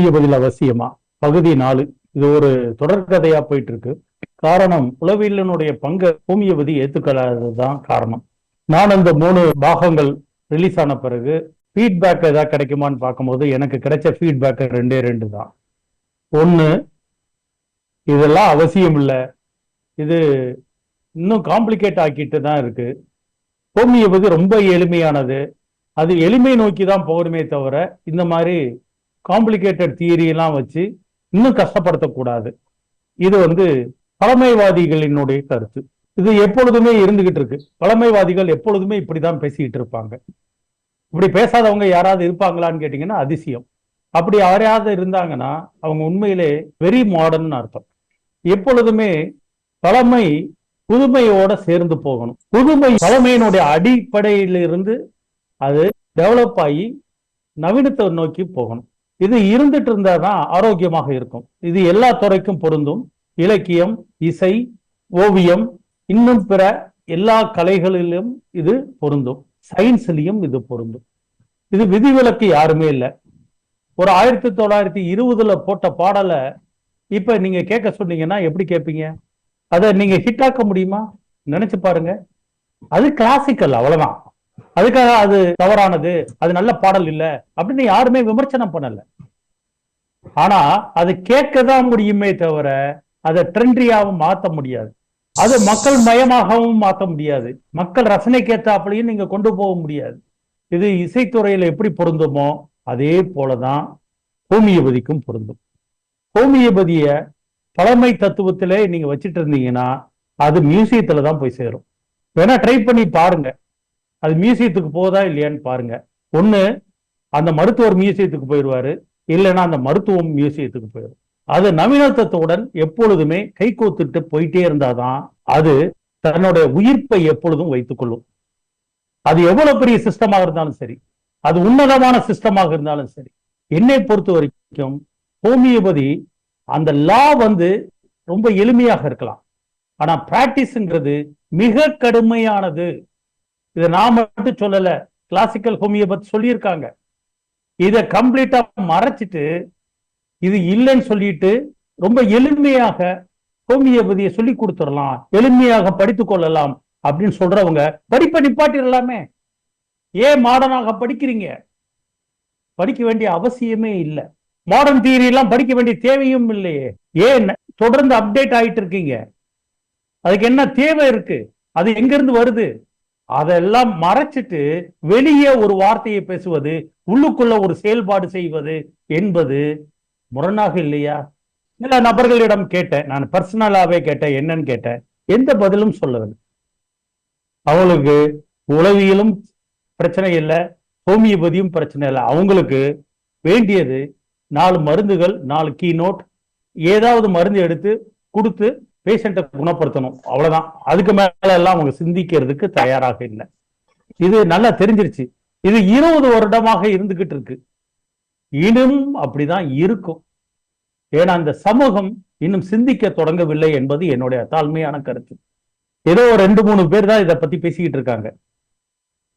உரிய பதில் அவசியமா? பகுதி நாலு. இது ஒரு தொடர்கதையா போயிட்டு இருக்கு காரணம் உளவியலினுடைய பங்கு பூமியபதி ஏத்துக்கலாததுதான் காரணம். நான் அந்த மூணு பாகங்கள் ரிலீஸ் ஆன பிறகு ஃபீட்பேக் ஏதாவது கிடைக்குமான்னு பார்க்கும்போது எனக்கு கிடைச்ச ஃபீட்பேக் ரெண்டே ரெண்டு தான். ஒன்று இதெல்லாம் அவசியம் இல்லை. இது இன்னும் காம்ப்ளிகேட் ஆக்கிட்டு தான் இருக்கு. ஹோமியோபதி ரொம்ப எளிமையானது. அது எளிமை நோக்கி தான் போகணுமே தவிர இந்த மாதிரி காம்ப்ளிகேட்டட் தியரியெல்லாம் வச்சு இன்னும் கஷ்டப்படுத்தக்கூடாது. இது வந்து பழமைவாதிகளினுடைய கருத்து. இது எப்பொழுதுமே இருந்துகிட்டு இருக்கு. பழமைவாதிகள் எப்பொழுதுமே இப்படிதான் பேசிக்கிட்டு இருப்பாங்க. இப்படி பேசாதவங்க யாராவது இருப்பாங்களான்னு கேட்டீங்கன்னா அதிசயம். அப்படி யாரையாவது இருந்தாங்கன்னா அவங்க உண்மையிலே வெரி மாடர்ன் அர்த்தம். எப்பொழுதுமே பழமை புதுமையோட சேர்ந்து போகணும். புதுமை பழமையினுடைய அடிப்படையிலிருந்து அது டெவலப் ஆகி நவீனத்தை நோக்கி போகணும். இது இருந்துட்டு இருந்தாதான் ஆரோக்கியமாக இருக்கும். இது எல்லா துறைக்கும் பொருந்தும். இலக்கியம் இசை ஓவியம் இன்னும் பிற எல்லா கலைகளிலும் இது பொருந்தும். சயின்ஸ்லயும் இது பொருந்தும். இது விதிவிலக்கு யாருமே இல்லை. ஒரு ஆயிரத்தி தொள்ளாயிரத்தி இருபதுல போட்ட பாடலை இப்ப நீங்க கேட்க சொன்னீங்கன்னா எப்படி கேட்பீங்க? அதை நீங்க ஹிட் ஆக்க முடியுமா? நினைச்சு பாருங்க. அது கிளாசிக்கல் அவ்வளவுதான். அதுக்காக அது தவறானது அது நல்ல பாடல் இல்ல அப்படின்னு யாருமே விமர்சனம் பண்ணல. ஆனா அது கேட்க தான் முடியுமே தவிர அதை ட்ரெண்டியாவும் மாத்த முடியாது. அது மக்கள் மயமாகவும் மாத்த முடியாது. மக்கள் ரசனைக்கு ஏத்தாப்புலையும் நீங்க கொண்டு போக முடியாது. இது இசைத்துறையில எப்படி பொருந்துமோ அதே போலதான் ஹோமியோபதிக்கும் பொருந்தும். ஹோமியோபதிய பழமை தத்துவத்திலே நீங்க வச்சிட்டு இருந்தீங்கன்னா அது மியூசியத்துல தான் போய் சேரும். வேணா ட்ரை பண்ணி பாருங்க. அது மியூசியத்துக்கு போதா இல்லையான்னு பாருங்க. ஒண்ணு அந்த மருத்துவர் மியூசியத்துக்கு போயிடுவாரு. இல்லைன்னா அந்த மருத்துவம் மியூசியத்துக்கு போயிடும். அது நவீனத்துவத்துடன் எப்பொழுதுமே கை கோத்துட்டு போயிட்டே இருந்தாதான் அது தன்னுடைய உயிர்ப்பை எப்பொழுதும் வைத்துக்கொள்ளும் அது எவ்வளவு பெரிய சிஸ்டமாக இருந்தாலும் சரி அது உன்னதமான சிஸ்டமாக இருந்தாலும் சரி என்னை பொறுத்த வரைக்கும் ஹோமியோபதி அந்த லா வந்து ரொம்ப எளிமையாக இருக்கலாம். ஆனா பிராக்டிஸ்ங்கிறது மிக கடுமையானது. இதை நான் மட்டும் சொல்லல கிளாசிக்கல் ஹோமியோபத் சொல்லியிருக்காங்க. இதை கம்ப்ளீட்டா மறைச்சிட்டு இது இல்லைன்னு சொல்லிட்டு ரொம்ப எளிமையாக ஹோமியோபதியை சொல்லி கொடுத்துடலாம் எளிமையாக படித்துக் கொள்ளலாம் அப்படின்னு சொல்றவங்க படிப்பை நிப்பாட்டிடலாமே. ஏன் மாடர்னாக படிக்கிறீங்க? படிக்க வேண்டிய அவசியமே இல்லை. மாடர்ன் தியரி எல்லாம் படிக்க வேண்டிய தேவையும் இல்லையே. ஏன் தொடர்ந்து அப்டேட் ஆயிட்டு இருக்கீங்க? அதுக்கு என்ன தேவை இருக்கு? அது எங்க இருந்து வருது? அதெல்லாம் மறைச்சிட்டு வெளியே ஒரு வார்த்தையை பேசுவது உள்ளுக்குள்ள ஒரு செயல்பாடு செய்வது என்பது முரணாக இல்லையா? சில நபர்களிடம் கேட்டேன். நான் பர்சனலாவே கேட்டேன். என்னன்னு கேட்டேன். எந்த பதிலும் சொல்லவில்லை. அவளுக்கு உளவியலும் பிரச்சனை இல்லை ஹோமியோபதியும் பிரச்சனை இல்லை. அவங்களுக்கு வேண்டியது நாலு மருந்துகள் நாலு கீ நோட் ஏதாவது மருந்து எடுத்து கொடுத்து பேஷண்ட்டை குணப்படுத்தணும். அவ்வளவுதான். அதுக்கு மேல எல்லாம் அவங்க சிந்திக்கிறதுக்கு தயாராக இல்லை. இது நல்லா தெரிஞ்சிருச்சு. இது இருபது வருடமாக இருந்துகிட்டு இருக்கு. இன்னும் அப்படிதான் இருக்கும். ஏன்னா அந்த சமூகம் இன்னும் சிந்திக்க தொடங்கவில்லை என்பது என்னுடைய தாழ்மையான கருத்து. ஏதோ ரெண்டு மூணு பேர் தான் இதை பத்தி பேசிக்கிட்டு இருக்காங்க.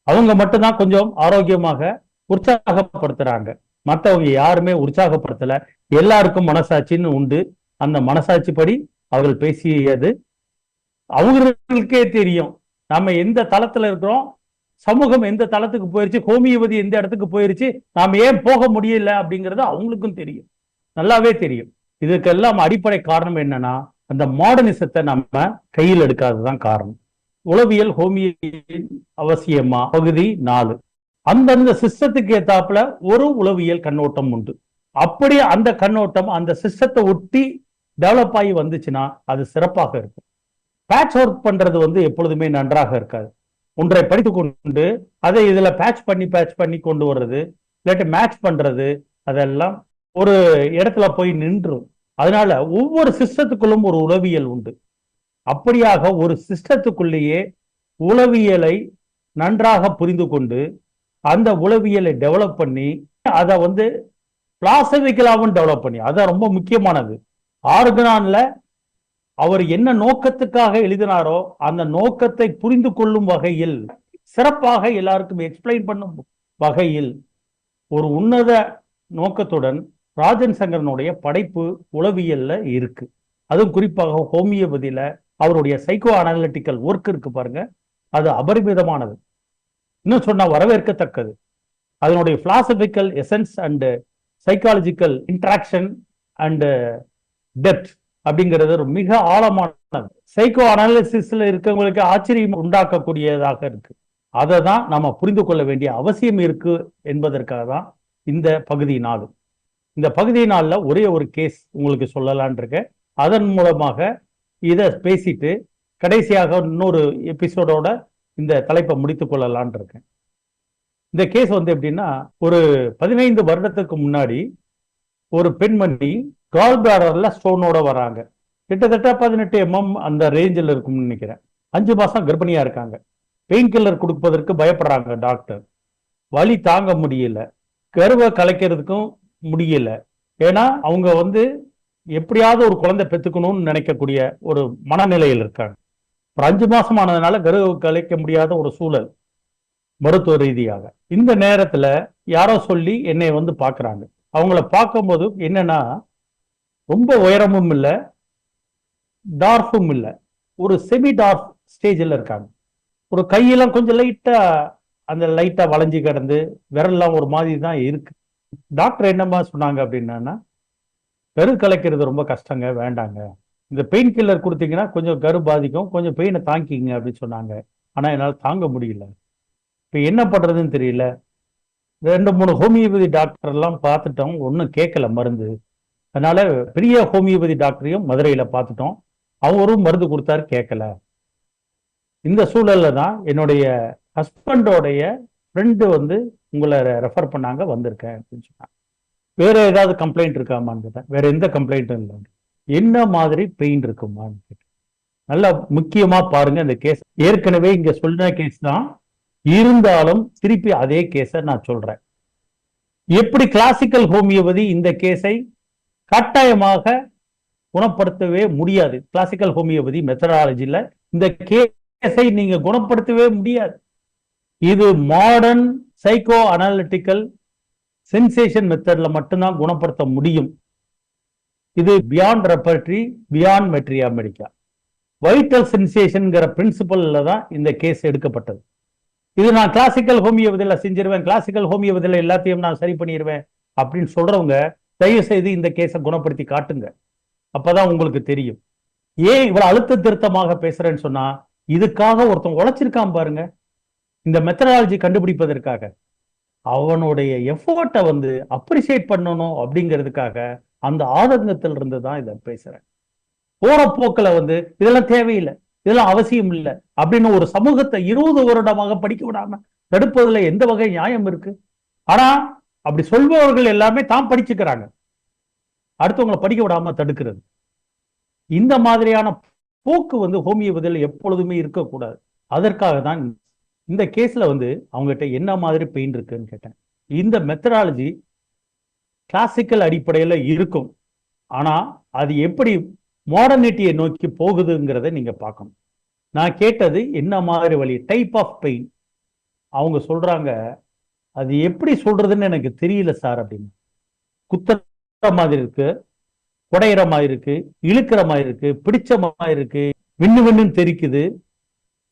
அவங்க மட்டும்தான் கொஞ்சம் ஆரோக்கியமாக உற்சாகப்படுத்துறாங்க. மற்றவங்க யாருமே உற்சாகப்படுத்தல. எல்லாருக்கும் மனசாட்சின்னு உண்டு. அந்த மனசாட்சிப்படி அவர்கள் பேசியது அவங்களுக்கே தெரியும். நம்ம எந்த தளத்துல இருக்கிறோம்? சமூகம் எந்த தளத்துக்கு போயிருச்சு? ஹோமியோபதி எந்த இடத்துக்கு போயிருச்சு? நாம ஏன் போக முடியல அப்படிங்கிறது அவங்களுக்கும் தெரியும். நல்லாவே தெரியும். இதுக்கெல்லாம் அடிப்படை காரணம் என்னன்னா அந்த மாடர்னிசத்தை நம்ம கையில் எடுக்காததுதான் காரணம். உளவியல் ஹோமிய அவசியமா? பகுதி நாலு. அந்தந்த சிஸ்டத்துக்கு ஏத்தாப்புல ஒரு உளவியல் கண்ணோட்டம் உண்டு. அப்படி அந்த கண்ணோட்டம் அந்த சிஸ்டத்தை ஒட்டி டெவலப் ஆகி வந்துச்சுன்னா அது சிறப்பாக இருக்கும். பேட்ச் ஒர்க் பண்றது வந்து எப்பொழுதுமே நன்றாக இருக்காது. ஒன்றை படித்து கொண்டு அதை இதுல பேட்ச் பண்ணி பேட்ச் பண்ணி கொண்டு வர்றது இல்லாட்டி மேட்ச் பண்றது அதெல்லாம் ஒரு இடத்துல போய் நின்றும். அதனால ஒவ்வொரு சிஸ்டத்துக்குள்ளும் ஒரு உளவியல் உண்டு. அப்படியாக ஒரு சிஸ்டத்துக்குள்ளேயே உளவியலை நன்றாக புரிந்து கொண்டு அந்த உளவியலை டெவலப் பண்ணி அதை வந்து பிளாசபிக்கலாவும் டெவலப் பண்ணி அதான் ரொம்ப முக்கியமானது. ஆர்கனான்ல அவர் என்ன நோக்கத்துக்காக எழுதினாரோ அந்த நோக்கத்தை புரிந்து கொள்ளும் வகையில் சிறப்பாக எல்லாருக்கும் எக்ஸ்பிளைன் பண்ணும் வகையில் ஒரு உன்னத நோக்கத்துடன் ராஜன் சங்கரனுடைய படைப்பு உளவியல்ல இருக்கு. அதுவும் குறிப்பாக ஹோமியோபதியில அவருடைய சைக்கோ அனாலிட்டிக்கல் ஒர்க் இருக்கு பாருங்க. அது அபரிமிதமானது. இன்னும் சொன்னா வரவேற்கத்தக்கது. அதனுடைய philosophical essence and psychological interaction and depth அப்படிங்கிறது ஒரு மிக ஆழமானது. சைக்கோ அனாலிசிஸ்ல இருக்கவங்களுக்கு ஆச்சரியம் உண்டாக்கக்கூடியதாக இருக்கு. அதை தான் நாம புரிந்து கொள்ள வேண்டிய அவசியம் இருக்கு என்பதற்காக தான் இந்த பகுதி நாலு இந்த பகுதி நாளில் ஒரே ஒரு கேஸ் உங்களுக்கு சொல்லலான் இருக்கேன். அதன் மூலமாக இதை பேசிட்டு கடைசியாக இன்னொரு எபிசோடோட இந்த தலைப்பை முடித்து கொள்ளலான் இருக்கேன். இந்த கேஸ் வந்து எப்படின்னா ஒரு பதினைந்து வருடத்துக்கு முன்னாடி ஒரு பெண்மணி கால் பிளாடர்ல ஸ்டோனோட வராங்க கிட்டத்தட்ட பதினெட்டு எம்எம் அந்த ரேஞ்சில் இருக்கும்னு நினைக்கிறேன். அஞ்சு மாசம் கர்ப்பிணியா இருக்காங்க. பெயின் கில்லர் கொடுப்பதற்கு பயப்படுறாங்க டாக்டர் வலி தாங்க முடியல. கருவை கலைக்கிறதுக்கும் முடியல. ஏன்னா அவங்க வந்து எப்படியாவது ஒரு குழந்தை பெற்றுக்கணும்னு நினைக்கக்கூடிய ஒரு மனநிலையில் இருக்காங்க. ஒரு அஞ்சு மாசம் ஆனதுனால கருவை கலைக்க முடியாத ஒரு சூழல் மருத்துவ ரீதியாக. இந்த நேரத்துல யாரோ சொல்லி என்னை வந்து பாக்குறாங்க அவங்கள பார்க்கும்போது என்னன்னா ரொம்ப உயரமும் இல்லை டார்ஃபும் இல்லை. ஒரு செமி டார்ஃப் ஸ்டேஜில் இருக்காங்க. ஒரு கையெல்லாம் கொஞ்சம் லைட்டாக அந்த லைட்டாக வளைஞ்சு கிடந்து விரல்லாம் ஒரு மாதிரி தான் இருக்கு. டாக்டர் என்னமா சொன்னாங்க அப்படின்னா கரு கலைக்கிறது ரொம்ப கஷ்டங்க வேண்டாங்க. இந்த பெயின் கில்லர் கொடுத்தீங்கன்னா கொஞ்சம் கரு பாதிக்கும் கொஞ்சம் பெயினை தாங்கிங்க அப்படின்னு சொன்னாங்க. ஆனால் என்னால் தாங்க முடியல. இப்போ என்ன பண்ணுறதுன்னு தெரியல. ரெண்டு மூணு ஹோமியோபதி டாக்டர்லாம் பார்த்துட்டோம் ஒன்றும் கேட்கல மருந்து. அதனால பெரிய ஹோமியோபதி டாக்டரையும் மதுரையில பார்த்துட்டோம். அவரும் மருந்து கொடுத்தாரு கேட்கல. இந்த சூழல்ல தான் என்னுடைய ஹஸ்பண்டோடைய ஃப்ரெண்டு வந்து உங்களை ரெஃபர் பண்ணாங்க வந்திருக்கேன் அப்படின்னு சொன்னாங்க. வேற ஏதாவது கம்ப்ளைண்ட் இருக்காமான்னு கேட்டேன். வேற எந்த கம்ப்ளைண்ட்டும் இல்லை என்ன மாதிரி பெயின் இருக்குமான்னு கேட்டேன். நல்லா முக்கியமா பாருங்க இந்த கேஸ் ஏற்கனவே இங்க சொன்ன கேஸ் தான். இருந்தாலும் திருப்பி அதே கேஸை நான் சொல்றேன். எப்படி கிளாசிக்கல் ஹோமியோபதி இந்த கேஸை கட்டாயமாக குணப்படுத்தவே முடியாது. கிளாசிக்கல் ஹோமியோபதி மெத்தடாலஜியில் இந்த கேஸை நீங்க குணப்படுத்தவே முடியாது. இது மாடர்ன் சைக்கோ அனாலிட்டிக்கல் சென்சேஷன் மெத்தட்ல மட்டும்தான் குணப்படுத்த முடியும். இது beyond repertory beyond materia medica vital சென்சேஷன்ங்கிற பிரின்சிபல்ல தான் இந்த கேஸ் எடுக்கப்பட்டது. இது நான் கிளாசிக்கல் ஹோமியோபதியில் செஞ்சிருவேன் கிளாசிக்கல் ஹோமியோபதியில் எல்லாத்தையும் நான் சரி பண்ணிடுவேன் அப்படின்னு சொல்றவங்க தயவு செய்து இந்த கேஸை குணப்படுத்தி காட்டுங்க. அப்பதான் உங்களுக்கு தெரியும். ஏன் இவ்வளவு அழுத்த திருத்தமாக பேசுறேன்னு சொன்னா இதுக்காக ஒருத்தன் உழைச்சிருக்கான் பாருங்க. இந்த மெத்தடாலஜி கண்டுபிடிப்பதற்காக. அவனுடைய எஃபோர்ட்டை வந்து அப்ரிசியேட் பண்ணணும் அப்படிங்கிறதுக்காக அந்த ஆதங்கத்தில் இருந்து தான் இதை பேசுறேன். போற போக்கில் வந்து இதெல்லாம் தேவையில்லை இதெல்லாம் அவசியம் இல்லை அப்படின்னு ஒரு சமூகத்தை இருபது வருடமாக படிக்க விடாம தடுப்பதுல எந்த வகை நியாயம் இருக்கு? ஆனா அப்படி சொல்பவர்கள் எல்லாமே தான் படிச்சுக்கிறாங்க. அடுத்தவங்களை படிக்க விடாம தடுக்கிறது. இந்த மாதிரியான போக்கு வந்து ஹோமியோபதியில் எப்பொழுதுமே இருக்கக்கூடாது. அதற்காக தான் இந்த கேஸ்ல வந்து அவங்ககிட்ட என்ன மாதிரி பெயின் இருக்குன்னு கேட்டேன். இந்த மெத்தடாலஜி கிளாசிக்கல் அடிப்படையில் இருக்கும். ஆனால் அது எப்படி மாடர்னிட்டியை நோக்கி போகுதுங்கிறத நீங்கள் பார்க்கணும். நான் கேட்டது என்ன மாதிரி வழி? டைப் ஆஃப் பெயின் அவங்க சொல்கிறாங்க அது எப்படி சொல்றதுன்னு எனக்கு தெரியல சார் அப்படின்னு. குத்துற மாதிரி இருக்கு குடையிற மாதிரி இருக்கு இழுக்கிற மாதிரி இருக்கு பிடிச்ச மாதிரி இருக்கு. விண்ணு விண்ணுன்னு தெரிக்குது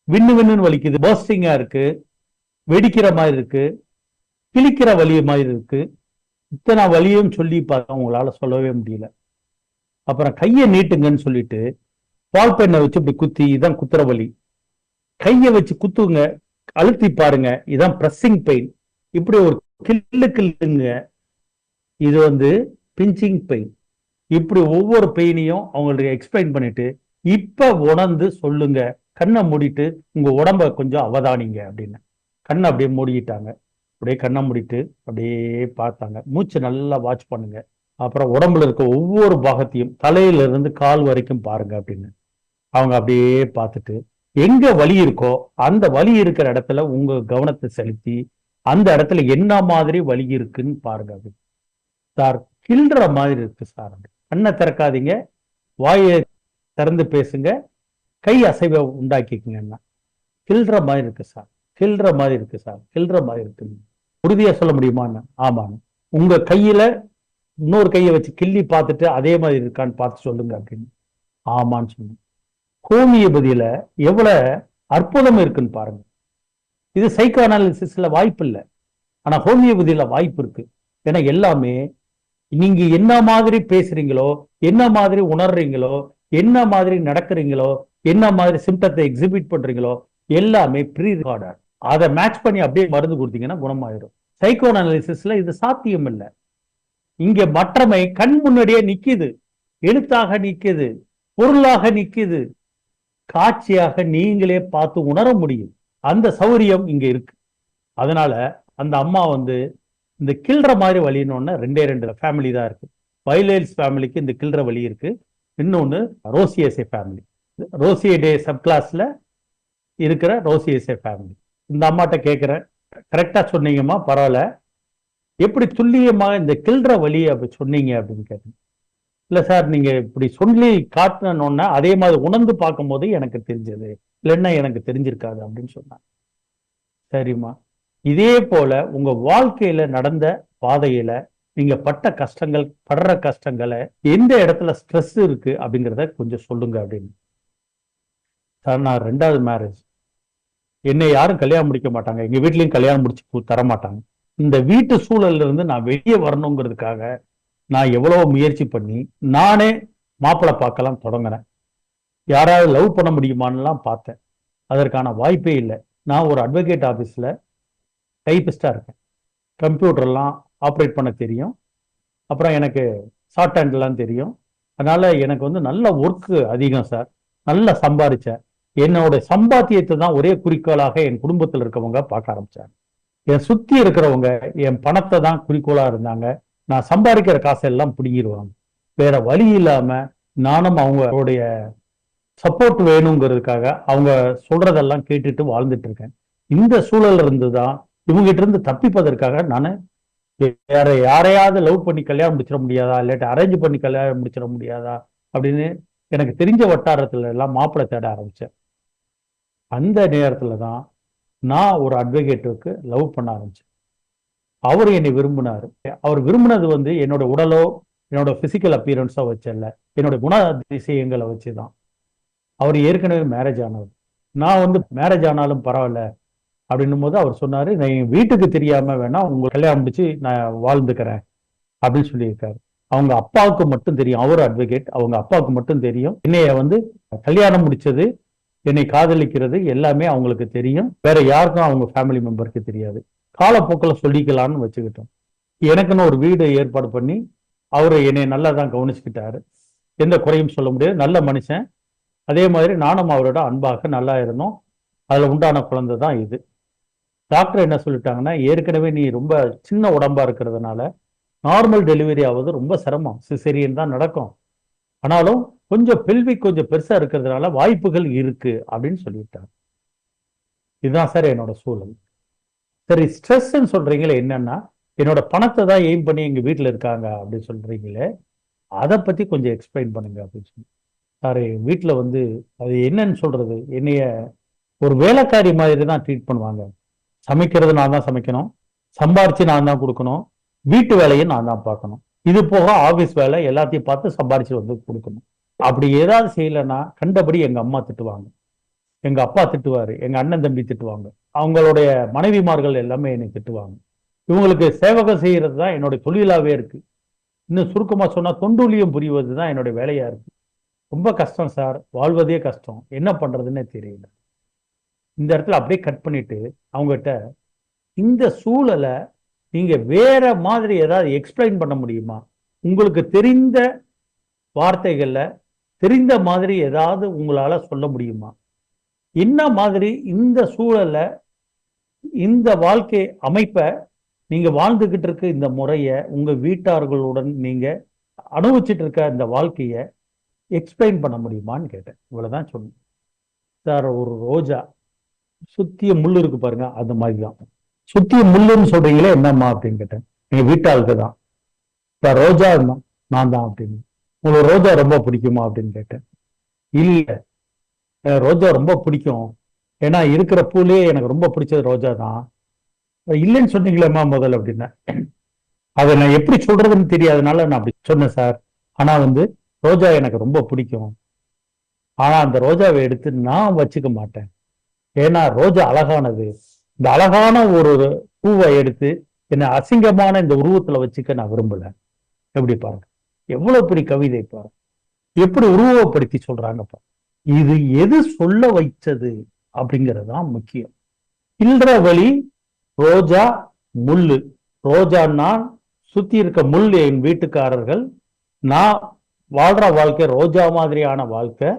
விண்ணு விண்ணுன்னு வலிக்குது. பர்ஸ்டிங்கா இருக்கு வெடிக்கிற மாதிரி இருக்கு கிழிக்கிற வலி மாதிரி இருக்கு. இத்தனை வலியும் சொல்லி பார்த்தா உங்களால சொல்லவே முடியல. அப்புறம் கையை நீட்டுங்கன்னு சொல்லிட்டு பால் பெண்ணை வச்சு இப்படி குத்தி இதான் குத்துற வலி. கையை வச்சு குத்துங்க அழுத்தி பாருங்க இதான் பிரஸ்ஸிங் பெயின் இப்படி ஒரு கில்லு கில்லுங்க இது வந்து பிஞ்சிங் பெயின் இப்படி ஒவ்வொரு பெயினையும் அவங்களுக்கு எக்ஸ்பிளைன் பண்ணிட்டு இப்ப உணர்ந்து சொல்லுங்க. கண்ணை மூடிட்டு உங்க உடம்ப கொஞ்சம் அவதானிங்க அப்படின்னு. கண்ணை அப்படியே மூடிக்கிட்டாங்க அப்படியே கண்ணை மூடிட்டு அப்படியே பார்த்தாங்க. மூச்சு நல்லா வாட்ச் பண்ணுங்க. அப்புறம் உடம்புல இருக்க ஒவ்வொரு பாகத்தையும் தலையில இருந்து கால் வரைக்கும் பாருங்க அப்படின்னு. அவங்க அப்படியே பார்த்துட்டு எங்க வலி இருக்கோ அந்த வலி இருக்கிற இடத்துல உங்க கவனத்தை செலுத்தி அந்த இடத்துல என்ன மாதிரி வலி இருக்குன்னு பாருங்க அப்படி. சார் கிள்ற மாதிரி இருக்கு சார் கண்ணை திறக்காதீங்க. வாயை திறந்து பேசுங்க. கை அசைவை உண்டாக்கிக்குங்கன்னா கிள்ற மாதிரி இருக்கு சார். கிள்ற மாதிரி இருக்கு சார். கிள்ற மாதிரி இருக்கு. உறுதியா சொல்ல முடியுமான்னு ஆமாங்க உங்க கையில இன்னொரு கையை வச்சு கிள்ளி பார்த்துட்டு அதே மாதிரி இருக்கான்னு பார்த்து சொல்லுங்க அப்படின்னு. ஆமான்னு சொன்னேன். ஹோமியோபதியில எவ்வளவு அற்புதம் இருக்குன்னு பாருங்க. இது சைக்கோ அனாலிசிஸ்ல வாய்ப்பு இல்லை ஆனா ஹோமியோபதியில வாய்ப்பு இருக்கு ஏன்னா எல்லாமே நீங்க என்ன மாதிரி பேசுறீங்களோ என்ன மாதிரி உணர்றீங்களோ என்ன மாதிரி நடக்கிறீங்களோ என்ன மாதிரி சிம்டத்தை எக்ஸிபிட் பண்றீங்களோ எல்லாமே ப்ரீ ரெக்கார்டர் அதை மேட்ச் பண்ணி அப்படியே மருந்து கொடுத்தீங்கன்னா குணமாயிரும். சைக்கோ அனாலிசிஸ்ல இது சாத்தியம் இல்லை இங்க மற்றமை கண் முன்னாடியே நிக்குது. எழுத்தாக நிக்குது. பொருளாக நிக்குது. காட்சியாக நீங்களே பார்த்து உணர முடியும். அந்த சௌரியம் இங்க இருக்கு. அதனால அந்த அம்மா வந்து இந்த கில்ற மாதிரி வழின்னு ரெண்டே ரெண்டு ஃபேமிலி தான் இருக்கு. வைலேல்ஸ் ஃபேமிலிக்கு இந்த கில்ற வழி இருக்கு. இன்னொன்னு ரோசியேசே ஃபேமிலி ரோசியடே சப் கிளாஸ்ல இருக்கிற ரோசியேசே ஃபேமிலி இந்த அம்மாட்ட கேட்குறேன் கரெக்டா சொன்னீங்கம்மா பரவாயில்ல. எப்படி துல்லியமாக இந்த கில்ற வழி அப்படி சொன்னீங்க அப்படின்னு கேட்டேன். இல்லை சார் நீங்கள் இப்படி சொல்லி காட்டினோன்னா அதே மாதிரி உணர்ந்து பார்க்கும்போது எனக்கு தெரிஞ்சது. இல்லைன்னா எனக்கு தெரிஞ்சிருக்காது அப்படின்னு சொன்னாங்க. சரிம்மா. இதே போல உங்க வாழ்க்கையில நடந்த பாதையில நீங்க பட்ட கஷ்டங்கள் படுற கஷ்டங்களை எந்த இடத்துல ஸ்ட்ரெஸ் இருக்கு அப்படிங்கிறத கொஞ்சம் சொல்லுங்க அப்படின்னு. சார் நான் ரெண்டாவது மேரேஜ் என்னை யாரும் கல்யாணம் முடிக்க மாட்டாங்க. எங்க வீட்லயும் கல்யாணம் முடிச்சு தர மாட்டாங்க. இந்த வீட்டு சூழல்ல இருந்து நான் வெளியே வரணுங்கிறதுக்காக நான் எவ்வளவு முயற்சி பண்ணி நானே மாப்பிள்ளை பார்க்கலாம் தொடங்கினேன் யாராவது லவ் பண்ண முடியுமான்னுலாம் பார்த்தேன். அதற்கான வாய்ப்பே இல்லை. நான் ஒரு அட்வொகேட் ஆஃபீஸில் டைப்பிஸ்டாக இருக்கேன். கம்ப்யூட்டர்லாம் ஆப்ரேட் பண்ண தெரியும். அப்புறம் எனக்கு ஷார்ட் ஹேண்ட்லாம் தெரியும். அதனால் எனக்கு வந்து நல்ல ஒர்க்கு அதிகம் சார் நல்லா சம்பாதிச்சேன் என்னோட சம்பாத்தியத்தை தான் ஒரே குறிக்கோளாக என் குடும்பத்தில் இருக்கவங்க பார்க்க ஆரம்பித்தாங்க என் சுற்றி இருக்கிறவங்க என் பணத்தை தான் குறிக்கோளாக இருந்தாங்க. நான் சம்பாதிக்கிற காசெல்லாம் பிடிங்கிடுவாங்க. வேற வழி இல்லாமல் நானும் அவங்களுடைய சப்போர்ட் வேணுங்கிறதுக்காக அவங்க சொல்றதெல்லாம் கேட்டுட்டு வாழ்ந்துட்டு இருக்கேன் இந்த சூழல்ல இருந்து தான் இவங்ககிட்ட இருந்து தப்பிப்பதற்காக நான் வேற யாரையாவது லவ் பண்ணி கல்யாணம் முடிச்சிட முடியாதா? இல்லாட்டி அரேஞ்ச் பண்ணி கல்யாணம் முடிச்சிட முடியாதா? அப்படின்னு எனக்கு தெரிஞ்ச வட்டாரத்துல எல்லாம் மாப்பிள்ளை தேட ஆரம்பிச்சேன். அந்த நேரத்துல தான் நான் ஒரு அட்வொகேட்டுக்கு லவ் பண்ண ஆரம்பிச்சேன். அவர் என்னை விரும்பினாரு. அவர் விரும்பினது வந்து என்னோட உடலோ என்னோட பிசிக்கல் அப்பியரன்ஸோ வச்சல்ல என்னோட உண அதிசயங்களை வச்சு தான் அவர் ஏற்கனவே மேரேஜ் ஆனவர். நான் வந்து மேரேஜ் ஆனாலும் பரவாயில்ல அப்படின்னும் போது அவர் சொன்னாரு நான் என் வீட்டுக்கு தெரியாம வேணா உங்க கல்யாணம் முடிச்சு நான் வாழ்ந்துக்கிறேன் அப்படின்னு சொல்லியிருக்காரு. அவங்க அப்பாவுக்கு மட்டும் தெரியும் அவர் அட்வொகேட் அவங்க அப்பாவுக்கு மட்டும் தெரியும். என்னைய வந்து கல்யாணம் முடிச்சது என்னை காதலிக்கிறது எல்லாமே அவங்களுக்கு தெரியும். வேற யாருக்கும் அவங்க ஃபேமிலி மெம்பருக்கு தெரியாது. காலப்போக்கில் சொல்லிக்கலாம்னு வச்சுக்கிட்டோம். எனக்குன்னு ஒரு வீடு ஏற்பாடு பண்ணி அவர் என்னை நல்லா தான் கவனிச்சுக்கிட்டாரு. எந்த குறையும் சொல்ல முடியாது. நல்ல மனுஷன். அதே மாதிரி நானும் அவரோட அன்பாக நல்லா இருந்தோம். அதுல உண்டான குழந்தை தான் இது. டாக்டர் என்ன சொல்லிட்டாங்கன்னா ஏற்கனவே நீ ரொம்ப சின்ன உடம்பா இருக்கிறதுனால நார்மல் டெலிவரி ஆவது ரொம்ப சிரமம். சிசேரியன் தான் நடக்கும். ஆனாலும் கொஞ்சம் பெல்வி கொஞ்சம் பெருசா இருக்கிறதுனால வாய்ப்புகள் இருக்கு அப்படின்னு சொல்லிட்டாங்க இதுதான் சார் என்னோட சூழல். சரி ஸ்ட்ரெஸ்ன்னு சொல்றீங்களே என்னன்னா என்னோட பணத்தை தான் எய்ம் பண்ணி எங்க வீட்டில் இருக்காங்க அப்படின்னு சொல்றீங்களே அதை பத்தி கொஞ்சம் எக்ஸ்பிளைன் பண்ணுங்க அப்படின்னு சொல்லி. சாரி வீட்டில் வந்து அது என்னன்னு சொல்றது? என்னைய ஒரு வேலைக்காரி மாதிரி தான் ட்ரீட் பண்ணுவாங்க. சமைக்கிறது நான் தான் சமைக்கணும். சம்பாரிச்சு நான் தான் கொடுக்கணும். வீட்டு வேலையும் நான் தான் பார்க்கணும். இது போக ஆஃபீஸ் வேலை எல்லாத்தையும் பார்த்து சம்பாரிச்சு வந்து கொடுக்கணும். அப்படி ஏதாவது செய்யலைன்னா கண்டபடி எங்க அம்மா திட்டுவாங்க. எங்க அப்பா திட்டுவாரு எங்க அண்ணன் தம்பி திட்டுவாங்க. அவங்களுடைய மனைவிமார்கள் எல்லாமே என்னை திட்டுவாங்க. இவங்களுக்கு சேவகம் செய்கிறது தான் என்னுடைய தொழிலாவே இருக்கு. இன்னும் சுருக்கமா சொன்னா தொண்டுலியம் புரிவது தான் என்னுடைய வேலையா இருக்கு. ரொம்ப கஷ்டம் சார். வாழ்வதே கஷ்டம். என்ன பண்ணுறதுன்னே தெரியல. இந்த இடத்துல அப்படியே கட் பண்ணிட்டு அவங்ககிட்ட இந்த சூழலை நீங்கள் வேற மாதிரி ஏதாவது எக்ஸ்பிளைன் பண்ண முடியுமா? உங்களுக்கு தெரிந்த வார்த்தைகளில் தெரிந்த மாதிரி ஏதாவது உங்களால் சொல்ல முடியுமா? என்ன மாதிரி இந்த சூழலை இந்த வாழ்க்கை அமைப்பை நீங்கள் வாழ்ந்துக்கிட்டு இருக்க இந்த முறையை உங்கள் வீட்டார்களுடன் நீங்கள் அனுபவிச்சுட்டு இருக்க இந்த வாழ்க்கையை எக்ஸ்பிளைன் பண்ண முடியுமான்னு கேட்டேன். இவ்வளோதான் சொன்னேன். சார் ஒரு ரோஜா சுத்திய முள் இருக்கு பாருங்க அந்த மாதிரி தான் சுத்திய முள்ளுன்னு சொல்றீங்களே என்னம்மா அப்படின்னு கேட்டேன். எங்க வீட்டாளுக்கு தான். சார் ரோஜா தான் நான் தான் அப்படின்னு. உங்களுக்கு ரோஜா ரொம்ப பிடிக்குமா அப்படின்னு கேட்டேன். இல்ல ரோஜா ரொம்ப பிடிக்கும். ஏன்னா இருக்கிற பூலே எனக்கு ரொம்ப பிடிச்சது ரோஜா தான். இல்லைன்னு சொன்னீங்களேம்மா முதல்ல அப்படின்னா. அதை நான் எப்படி சொல்றதுன்னு தெரியாதனால நான் அப்படி சொன்னேன் சார். ஆனா வந்து ரோஜா எனக்கு ரொம்ப பிடிக்கும். ஆனா அந்த ரோஜாவை எடுத்து நான் வச்சுக்க மாட்டேன். ஏன்னா ரோஜா அழகானது. இந்த அழகான ஒரு பூவை எடுத்து என்ன அசிங்கமான இந்த உருவத்துல வச்சுக்க நான் விரும்பல. எப்படி பாருங்க. எவ்வளவு பெரிய கவிதை பாருங்க. எப்படி உருவப்படுத்தி சொல்றாங்க பாருங்க. இது எது சொல்ல வைச்சது அப்படிங்கறதுதான் முக்கியம். இல்ற வழி ரோஜா முள்ளு. ரோஜான்னா சுத்தி இருக்க முள் என் வீட்டுக்காரர்கள். நான் வாழ்ற வாழ்க்கை ரோஜா மாதிரியான வாழ்க்கை.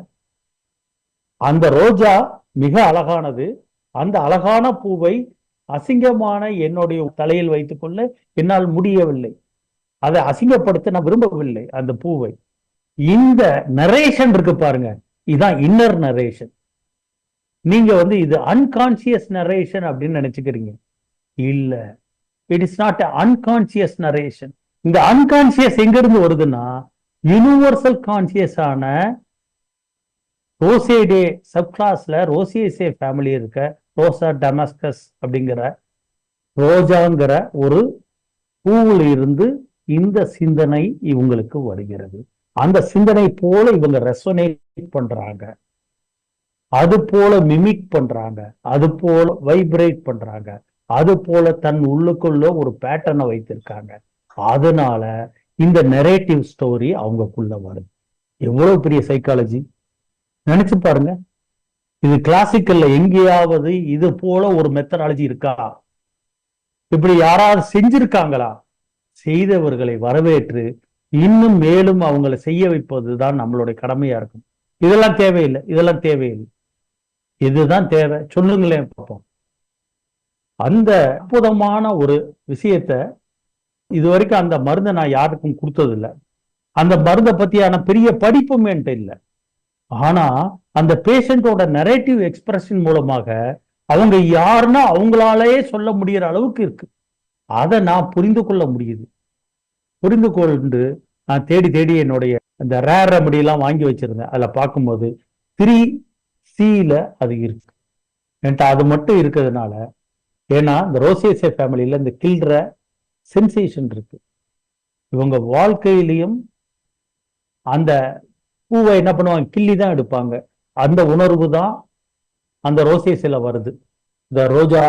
அந்த ரோஜா மிக அழகானது. அந்த அழகான பூவை அசிங்கமான என்னுடைய தலையில் வைத்துக்கொள்ள என்னால் முடியவில்லை. அதை அசிங்கப்படுத்த நான் விரும்பவில்லை அந்த பூவை. இந்த நரேஷன் இருக்கு பாருங்க. இதுதான் இன்னர் நரேஷன் நீங்க வந்து இது அன்கான்சியஸ் நரேஷன் அப்படின்னு நினைச்சுக்கிறீங்க. இல்ல. It is not unconscious narration இந்த அன்கான்சியஸ் எங்க இருந்து வருதுன்னா யூனிவர்சல் கான்சியஸ் ஆன ரோசேடே சப் கிளாஸ்ல ரோசியசே ஃபேமிலி இருக்க ரோசா டெமஸ்கஸ் அப்படிங்கிற ரோஜாங்கிற ஒரு பூவில் இருந்து இந்த சிந்தனை இவங்களுக்கு வருகிறது. அந்த சிந்தனை போல இவங்க ரெசோனேட் பண்றாங்க. அது போல மிமிக் பண்றாங்க. அது போல வைப்ரேட் பண்றாங்க. அது போல தன் உள்ளுக்குள்ள ஒரு பேட்டர்னை வைத்திருக்காங்க. அதனால இந்த நெரேட்டிவ் ஸ்டோரி அவங்களுக்குள்ள வருது. எவ்வளவு பெரிய சைக்காலஜி நினைச்சு பாருங்க. இது கிளாசிக்கல்ல எங்கேயாவது இது போல ஒரு மெத்தடாலஜி இருக்கா? இப்படி யாராவது செஞ்சிருக்காங்களா? செய்தவர்களை வரவேற்று இன்னும் மேலும் அவங்களை செய்ய வைப்பதுதான் நம்மளுடைய கடமையா இருக்கும். இதெல்லாம் தேவையில்லை இதெல்லாம் தேவையில்லை. இதுதான் தேவை. சொல்லுங்களேன் பார்ப்போம் அந்த அற்புதமான ஒரு விஷயத்த இது வரைக்கும் அந்த மருந்தை நான் யாருக்கும் கொடுத்ததில்லை. அந்த மருந்தை பத்தியான பெரிய படிப்பும் என்கிட்ட இல்லை. ஆனா அந்த பேஷண்டோட நரேட்டிவ் எக்ஸ்பிரஷன் மூலமாக அவங்க யாருன்னா அவங்களாலேயே சொல்ல முடிகிற அளவுக்கு இருக்கு. அதை நான் புரிந்து கொள்ள முடியுது. புரிந்து கொண்டு நான் தேடி தேடி என்னுடைய அந்த ரேர் ரெமடி எல்லாம் வாங்கி வச்சிருந்தேன். அதுல பார்க்கும்போது த்ரீ சில அது இருக்கு. என்கிட்ட அது மட்டும் இருக்கிறதுனால ஏன்னா இந்த ரோசியசே ஃபேமிலியில் இந்த கில்ற சென்சேஷன் இருக்கு. இவங்க வாழ்க்கையிலையும் அந்த பூவை என்ன பண்ணுவாங்க? கிள்ளி தான் எடுப்பாங்க. அந்த உணர்வு தான் அந்த ரோசேசில வருது. இந்த ரோஜா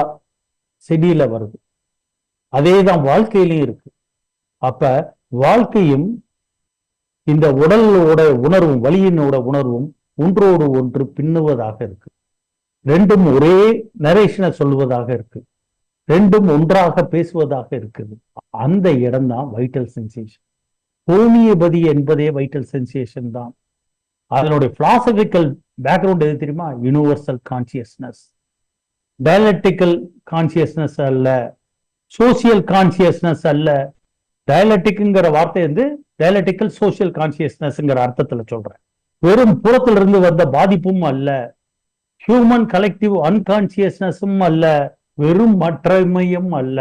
செடியில வருது. அதே தான் வாழ்க்கையிலையும் இருக்கு. அப்ப வாழ்க்கையும் இந்த உடலோட உணர்வும் வலியினோட உணர்வும் ஒன்றோடு ஒன்று பின்னுவதாக இருக்கு. ரெண்டும் ஒரே நரேஷனை சொல்வதாக இருக்கு. ரெண்டும் ஒன்றாக பேசுவதாக இருக்குது. அந்த இடம் தான் வைட்டல் சென்சேஷன் ஹோமியோபதி என்பதே வைட்டல் சென்சேஷன் தான். அதனுடைய பிலாசபிக்கல் பேக்ரவுண்ட் எது தெரியுமா? யூனிவர்சல் கான்சியஸ்னஸ் டயலக்டிக்கல் கான்சியஸ்னஸ் அல்ல. சோசியல் கான்சியஸ்னஸ் அல்ல. டயலக்டிக்ங்கிற வார்த்தை வந்து டயலக்டிக்கல் சோசியல் கான்சியஸ்னஸ்ங்கிற அர்த்தத்தில் சொல்றேன். வெறும் புறத்திலிருந்து வந்த பாதிப்பும் அல்ல. ஹியூமன் கலெக்டிவ் அன்கான்சியஸ்னஸும் அல்ல. வெறும் மற்றமையும் அல்ல.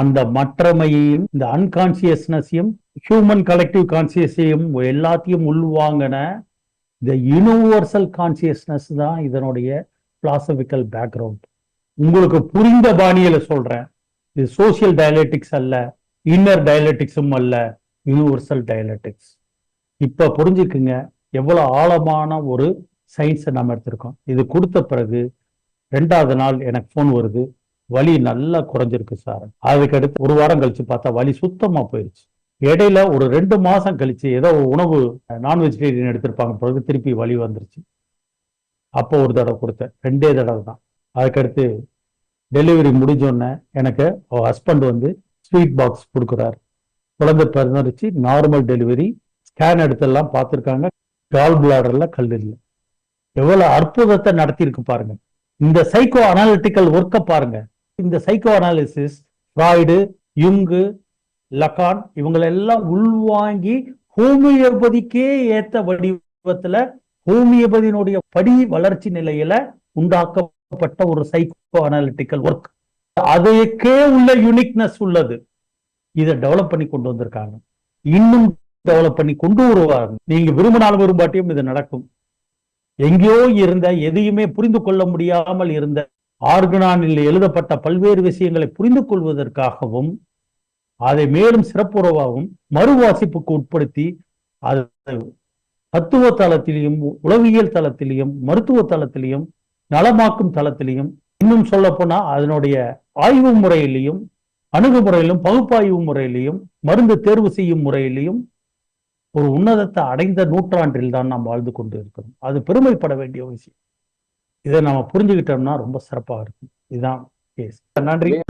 அந்த மற்றமையையும் இந்த அன்கான்சியஸ்னஸையும் ஹியூமன் கலெக்டிவ் கான்சியஸையும் எல்லாத்தையும் உள்வாங்கின இந்த யூனிவர்சல் கான்சியஸ்னஸ் தான் இதனுடைய பிலாசபிக்கல் பேக்ரவுண்ட் உங்களுக்கு புரிந்த பாணியில சொல்றேன். இது சோசியல் டயலெட்டிக்ஸ் அல்ல இன்னர் டயலெட்டிக்ஸும் அல்ல யூனிவர்சல் டயலெட்டிக்ஸ் இப்ப புரிஞ்சுக்குங்க எவ்வளவு ஆழமான ஒரு சயின்ஸை நம்ம எடுத்திருக்கோம். இது கொடுத்த பிறகு ரெண்டாவது நாள் எனக்கு ஃபோன் வருது. வலி நல்லா குறைஞ்சிருக்கு சார். அதுக்கு அடுத்து ஒரு வாரம் கழிச்சு பார்த்தா வலி சுத்தமா போயிருச்சு. இடையில ஒரு ரெண்டு மாசம் கழிச்சு ஏதோ உணவு நான் வெஜிடேரியன் எடுத்திருப்பாங்க பிறகு திருப்பி வலி வந்துருச்சு. அப்போ ஒரு தடவை கொடுத்தேன். ரெண்டே தடவை தான். அதுக்கடுத்து டெலிவரி முடிஞ்சோடனே எனக்கு ஹஸ்பண்ட் வந்து ஸ்வீட் பாக்ஸ் கொடுக்குறாரு. குழந்தை பிறந்துருச்சு. நார்மல் டெலிவரி ஸ்கேன் எடுத்தெல்லாம் பார்த்துருக்காங்க. கால் பிளாடர்ல கல் இல்லை. எவ்வளவு அற்புதத்தை நடத்தியிருக்கு பாருங்க. இந்த சைக்கோ அனாலிட்டிக்கல் ஒர்க்கை பாருங்க. இந்த psycho analysis Freud Jung Lacan இவங்களெல்லாம் உள்வாங்கி ஹோமியோபதிக்கே ஏத்த வடிவத்துல ஹோமியோபதியினுடைய படி வளர்ச்சி நிலையில உண்டாக்கப்பட்ட ஒரு சைக்கோ அனாலிட்டிக்கல் ஒர்க் அதுக்கே உள்ள யூனிக்னஸ் உள்ளது. இதை டெவலப் பண்ணி கொண்டு வந்திருக்காங்க. இன்னும் டெவலப் பண்ணி கொண்டு வருவாங்க. நீங்க விரும்பினாலும் விரும்பாட்டியும் இது நடக்கும். எங்கேயோ இருந்த எதையுமே புரிந்து கொள்ள முடியாமல் இருந்த ஆர்கனானில் எழுதப்பட்ட பல்வேறு விஷயங்களை புரிந்து கொள்வதற்காகவும் அதை மேலும் சிறப்புறவாகவும் மறுவாசிப்புக்கு உட்படுத்தி அது தத்துவ தளத்திலையும் உளவியல் தளத்திலையும் மருத்துவ தளத்திலையும் நலமாக்கும் தளத்திலையும் இன்னும் சொல்ல போனா அதனுடைய ஆய்வு முறையிலையும் அணுகுமுறையிலும் பகுப்பாய்வு முறையிலையும் மருந்து தேர்வு செய்யும் முறையிலையும் ஒரு உன்னதத்தை அடைந்த நூற்றாண்டில் தான் நாம் வாழ்ந்து கொண்டு இருக்கிறோம் அது பெருமைப்பட வேண்டிய விஷயம். இதை நம்ம புரிஞ்சுக்கிட்டோம்னா ரொம்ப சிறப்பாக இருக்கும். இதுதான் கேஸ் நன்றி.